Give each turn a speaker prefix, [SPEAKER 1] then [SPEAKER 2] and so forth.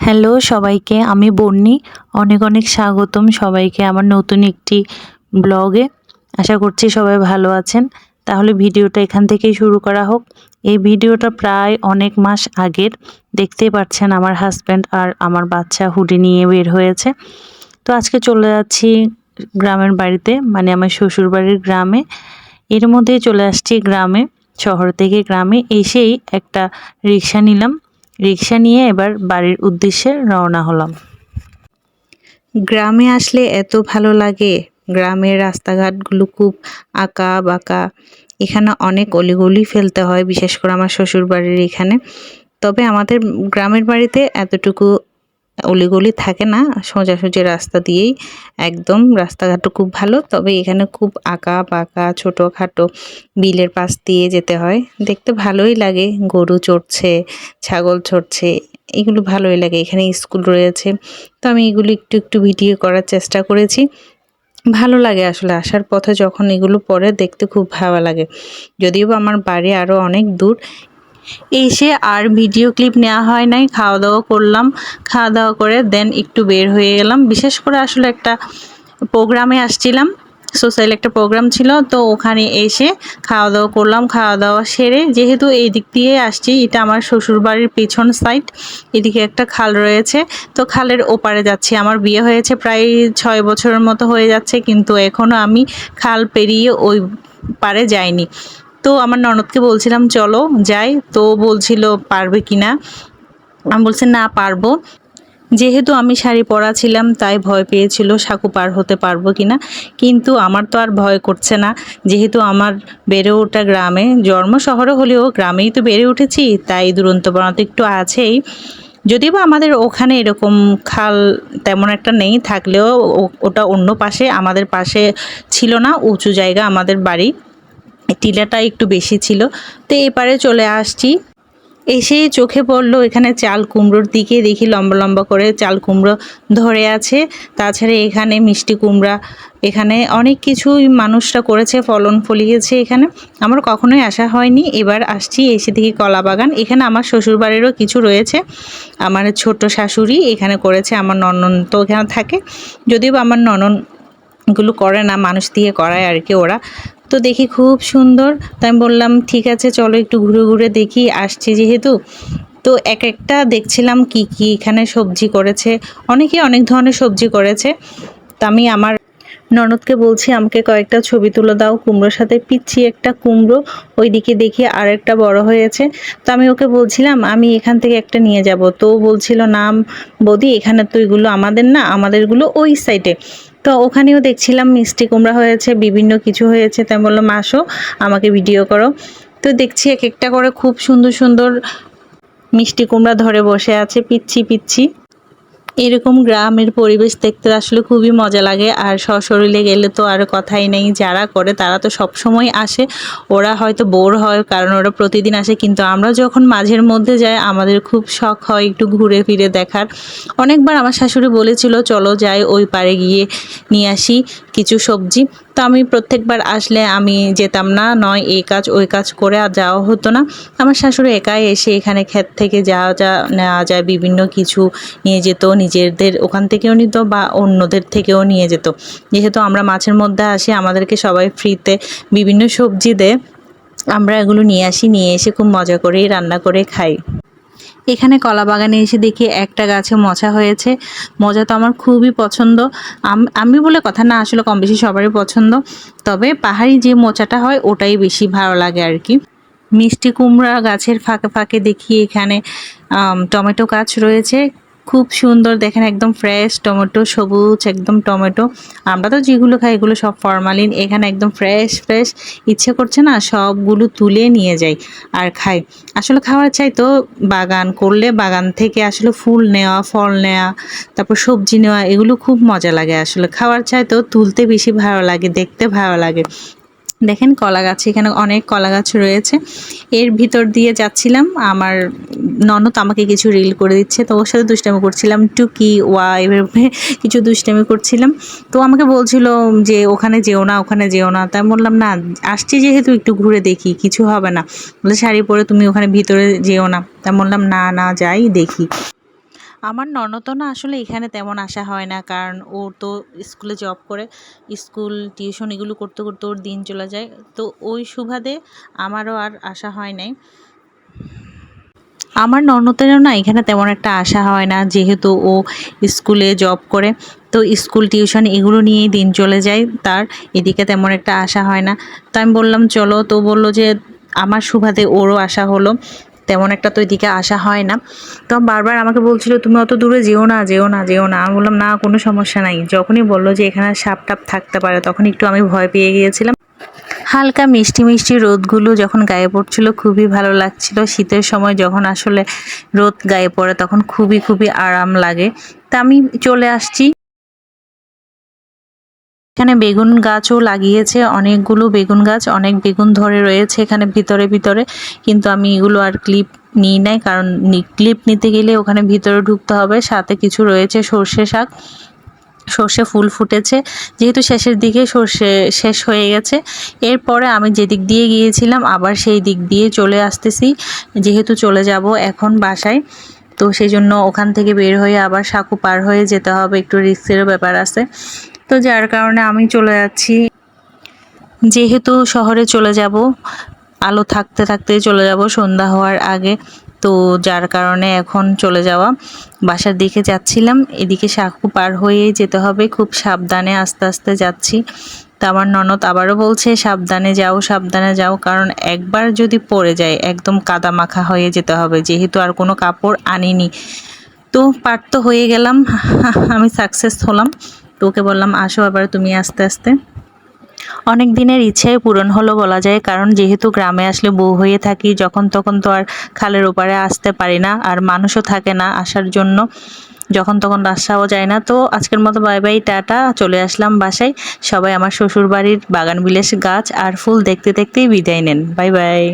[SPEAKER 1] Hello সবাইকে, আমি বন্নি। অনেক অনেক স্বাগতম সবাইকে আমার নতুন একটি ব্লগে। আশা করছি সবাই ভালো আছেন। তাহলে ভিডিওটা এখান থেকেই শুরু করা হোক। এই ভিডিওটা প্রায় অনেক মাস আগের। দেখতেই পাচ্ছেন আমার হাজব্যান্ড আর আমার বাচ্চা হুডি নিয়ে বের হয়েছে। তো আজকে চলে যাচ্ছি গ্রামের বাড়িতে মানে আমার শ্বশুর বাড়ির গ্রামে। এর মধ্যেই চলে আসছি গ্রামে, শহর থেকে গ্রামে। এসেই একটা রিক্সা নিলাম। রিক্সা নিয়ে এবার বাড়ির উদ্দেশ্যে রওনা হলাম। গ্রামে আসলে এত ভালো লাগে। গ্রামের রাস্তাঘাটগুলো খুব আঁকা বাঁকা এখানে অনেক অলিগলি ফেলতে হয়, বিশেষ করে আমার শ্বশুর বাড়ির এখানে। তবে আমাদের গ্রামের বাড়িতে এতটুকু অলিগলি থাকে না, সোজাসুজি রাস্তা দিয়েই একদম রাস্তাঘাটও খুব ভালো। তবে এখানে খুব আঁকা বাঁকা ছোটোখাটো বিলের পাশ দিয়ে যেতে হয়। দেখতে ভালোই লাগে, গরু চড়ছে, ছাগল চড়ছে, এগুলো ভালোই লাগে। এখানে স্কুল রয়েছে, তো আমি এগুলো একটু একটু ভিডিও করার চেষ্টা করেছি। ভালো লাগে আসলে, আসার পথে যখন এগুলো পরে দেখতে খুব ভালো লাগে। যদিও আমার বাড়ি আরও অনেক দূর এসে আর ভিডিও ক্লিপ নেওয়া হয় নাই খাওয়া দাওয়া করলাম। খাওয়া দাওয়া করে দেন একটু বের হয়ে গেলাম। বিশেষ করে আসলে একটা প্রোগ্রামে আসছিলাম, সোশ্যাল একটা প্রোগ্রাম ছিল, তো ওখানে এসে খাওয়া দাওয়া করলাম। খাওয়া দাওয়া সেরে যেহেতু এই দিক দিয়ে আসছি, এটা আমার শ্বশুর বাড়ির পিছন সাইড এদিকে একটা খাল রয়েছে, তো খালের ওপারে যাচ্ছি। আমার বিয়ে হয়েছে প্রায় ছয় বছরের মতো হয়ে যাচ্ছে, কিন্তু এখনও আমি খাল পেরিয়ে ওই পারে যাইনি। তো আমার ননদকে বলছিলাম, চলো যাই। তো বলছিল, পারবে কি না? আমি বলছি, না, পারব। যেহেতু আমি শাড়ি পরা ছিলাম, তাই ভয় পেয়েছিল, সাঁকু পার হতে পারব কি না। কিন্তু আমার তো আর ভয় করছে না। যেহেতু আমার বেড়ে ওঠা গ্রামে, জন্ম শহরে হলেও গ্রামেই তো বেড়ে উঠেছি, তাই দুরন্ত তো একটু আছেই। যদিও বা আমাদের ওখানে এরকম খাল তেমন একটা নেই, থাকলেও ওটা অন্য পাশে, আমাদের পাশে ছিল না, উঁচু জায়গা আমাদের বাড়ি। টিলাটা একটু বেশি ছিল। তো এপারে চলে আসছি। এসে চোখে পড়ল এখানে চাল কুমড়োর দিকে। দেখি লম্বা লম্বা করে চাল কুমড়ো ধরে আছে। তাছাড়া এখানে মিষ্টি কুমড়া, এখানে অনেক কিছুই মানুষরা করেছে, ফলন ফলিয়েছে এখানে। আমার কখনোই আসা হয়নি। এবার আসছি, এসে দেখি কলা বাগান। এখানে আমার শ্বশুরবাড়িরও কিছু রয়েছে। আমার ছোট শাশুড়ি এখানে করেছে, আমার ননন তো এখানে থাকে। যদিও আমার নননগুলো করে না, মানুষ দিয়ে করায় আর কি ওরা। তো দেখি খুব সুন্দর। তাই আমি বললাম, ঠিক আছে, চলো একটু ঘুরে ঘুরে দেখি, আসছি যেহেতু। তো এক একটা দেখছিলাম কি কি এখানে সবজি করেছে। অনেকে অনেক ধরনের সবজি করেছে। তা আমি আমার ননদকে বলছি, আমাকে কয়েকটা ছবি তুলে দাও, কুমড়োর সাথে পিচ্ছি একটা কুমড়ো, ওইদিকে দেখি আর একটা বড় হয়েছে। তো আমি ওকে বলছিলাম, আমি এখান থেকে একটা নিয়ে যাব। তো বলছিল, নাম বৌদি, এখানে তো এগুলো আমাদের না, আমাদেরগুলো ওই সাইডে তো ওখানেও দেখছিলাম মিষ্টি কুমড়া হয়েছে, বিভিন্ন কিছু হয়েছে, তাই বললাম আসো, আমাকে ভিডিও করো। তো দেখছি এক একটা করে খুব সুন্দর সুন্দর মিষ্টি কুমড়া ধরে বসে আছে, পিচ্ছি পিচ্ছি। এরকম গ্রামের পরিবেশ দেখতে আসলে খুবই মজা লাগে। আর সশরীরে গেলে তো আর কথাই নেই, যারা করে তারা তো সব সময় আসে। ওরা হয়তো বোর হয়, কারণ ওরা প্রতিদিন আসে। কিন্তু আমরা যখন মাঝের মধ্যে যাই, আমাদের খুব শখ হয় একটু ঘুরে ফিরে দেখার। অনেকবার আমার শাশুড়ি বলেছিল, চলো যাই ওই পারে গিয়ে নিয়ে আসি। কিছু সবজি। তো আমি প্রত্যেকবার আসলে আমি যেতাম না, নয় এই কাজ, ওই কাজ করে আর যাওয়া হতো না। আমার শাশুড়ি একাই এসে এখানে ক্ষেত থেকে যাওয়া যা নেওয়া যায়, বিভিন্ন কিছু নিয়ে যেত। নিজেদের ওখান থেকেও নিত বা অন্যদের থেকেও নিয়ে যেত। যেহেতু আমরা মাছের মধ্যে আসি, আমাদেরকে সবাই ফ্রিতে বিভিন্ন সবজি দেয়। আমরা এগুলো নিয়ে আসি, নিয়ে এসে খুব মজা করেই, রান্না করে খাই। এখানে কলা বাগানে এসে দেখি একটা গাছে মজা হয়েছে। মজা তো আমার খুবই পছন্দ। আমি বলে কথা না, আসলে কম বেশি সবারই পছন্দ। তবে পাহাড়ি যে মোচাটা হয়, ওটাই বেশি ভালো লাগে আর কি মিষ্টি কুমড়া গাছের ফাঁকে ফাঁকে দেখি এখানে টমেটো গাছ রয়েছে। খুব সুন্দর, দেখেন একদম ফ্রেশ টমেটো, সবুজ, একদম টমেটো। আমরা তো যেগুলো খাই এগুলো সব ফরমালিন এখানে একদম ফ্রেশ ফ্রেশ ইচ্ছে করছে না সবগুলো তুলে নিয়ে যাই আর খাই। আসলে খাওয়ার চাই তো বাগান করলে, বাগান থেকে আসলে ফুল নেওয়া, ফল নেওয়া তারপর সবজি নেওয়া, এগুলো খুব মজা লাগে আসলে। খাওয়ার চাই তো তুলতে বেশি ভালো লাগে, দেখতে ভালো লাগে। দেখেন কলা গাছ এখানে অনেক কলা গাছ রয়েছে। এর ভিতর দিয়ে যাচ্ছিলাম, আমার ননদ আমাকে কিছু রিল করে দিচ্ছে, তো ওর সাথে দুষ্টামি করছিলাম, টুকি, ওয়া, এভাবে কিছু দুষ্টামি করছিলাম। তো আমাকে বলছিল যে, ওখানে যেও না, ওখানে যেও না। তাই বললাম, না, আসছি যেহেতু একটু ঘুরে দেখি, কিছু হবে না। বলে, শাড়ি পরে তুমি ওখানে ভিতরে যেও না। তাই বললাম, না না, যাই দেখি। আমার ননদও না আসলে এখানে তেমন আসা হয় না, কারণ ও তো স্কুলে জব করে, স্কুল টিউশন এগুলো করতে করতে ওর দিন চলে যায়। তো ওই সুবাদে আমারও আর আসা হয় নাই। আমার ননদেরও না এখানে তেমন একটা আসা হয় না, যেহেতু ও স্কুলে জব করে। তো স্কুল টিউশন এগুলো নিয়েই দিন চলে যায়, তার এদিকে তেমন একটা আসা হয় না। তো আমি বললাম, চলো। তো বলল যে, আমার সুবাদে ওরও আসা হলো। তেমন একটা তো এদিকে আসা হয় না। তো বারবার আমাকে বলছিল, তুমি অত দূরে যেও না যেও না যেও না। আমি বললাম, না, কোনো সমস্যা নাই। যখনই বলল যে এখানে সাপ টাপ থাকতে পারে, তখন একটু আমি ভয় পেয়ে গিয়েছিলাম। হালকা মিষ্টি মিষ্টি রোদগুলো যখন গায়ে পড়ছিল, খুবই ভালো লাগছিল। শীতের সময় যখন আসলে রোদ গায়ে পড়ে, তখন খুবই খুবই আরাম লাগে। তা আমি চলে আসছি। এখানে বেগুন গাছও লাগিয়েছে, অনেকগুলো বেগুন গাছ, অনেক বেগুন ধরে রয়েছে এখানে ভিতরে ভিতরে। কিন্তু আমি এগুলো আর ক্লিপ নিই নাই, কারণ ক্লিপ নিতে গেলে ওখানে ভিতরে ঢুকতে হবে, সাথে কিছু রয়েছে সর্ষে শাক। সর্ষে ফুল ফুটেছে, যেহেতু শেষের দিকে সর্ষে শেষ হয়ে গেছে। এরপরে আমি যেদিক দিয়ে গিয়েছিলাম, আবার সেই দিক দিয়ে চলে আসতেছি। যেহেতু চলে যাব এখন বাসায়, তো সেই জন্য ওখান থেকে বের হয়ে আবার সাঁকু পার হয়ে যেতে হবে। একটু রিস্কেরও ব্যাপার আছে। তো যার কারণে আমি চলে যাচ্ছি। যেহেতু শহরে চলে যাব, আলো থাকতে থাকতে চলে যাব সন্ধ্যা হওয়ার আগে, তো যার কারণে এখন চলে যাওয়া। বাসার দিকে যাচ্ছিলাম, এদিকে সাঁকু পার হয়েই যেতে হবে, খুব সাবধানে আস্তে আস্তে যাচ্ছি। তো আমার ননদ আবারও বলছে, সাবধানে যাও সাবধানে যাও। কারণ একবার যদি পড়ে যায়, একদম কাদা মাখা হয়ে যেতে হবে, যেহেতু আর কোনো কাপড় আনিনি। তো পার তো হয়ে গেলাম, আমি সাকসেস হলাম। ওকে বললাম, আসো আবার তুমি আস্তে আস্তে। অনেক দিনের ইচ্ছাই পূরণ হলো বলা যায়, কারণ যেহেতু গ্রামে আসলে বউ হয়ে থাকি, যখন তখন তো আর খালের ওপারে আসতে পারি না, আর মানুষও থাকে না আসার জন্য, যখন তখন রাস্তাও যায় না। তো আজকের মতো বাই বাই, টাটা, চলে আসলাম বাসায়। সবাই আমার শ্বশুর বাড়ির বাগান বিলাস গাছ আর ফুল দেখতে দেখতেই বিদায় নেন। Bye bye.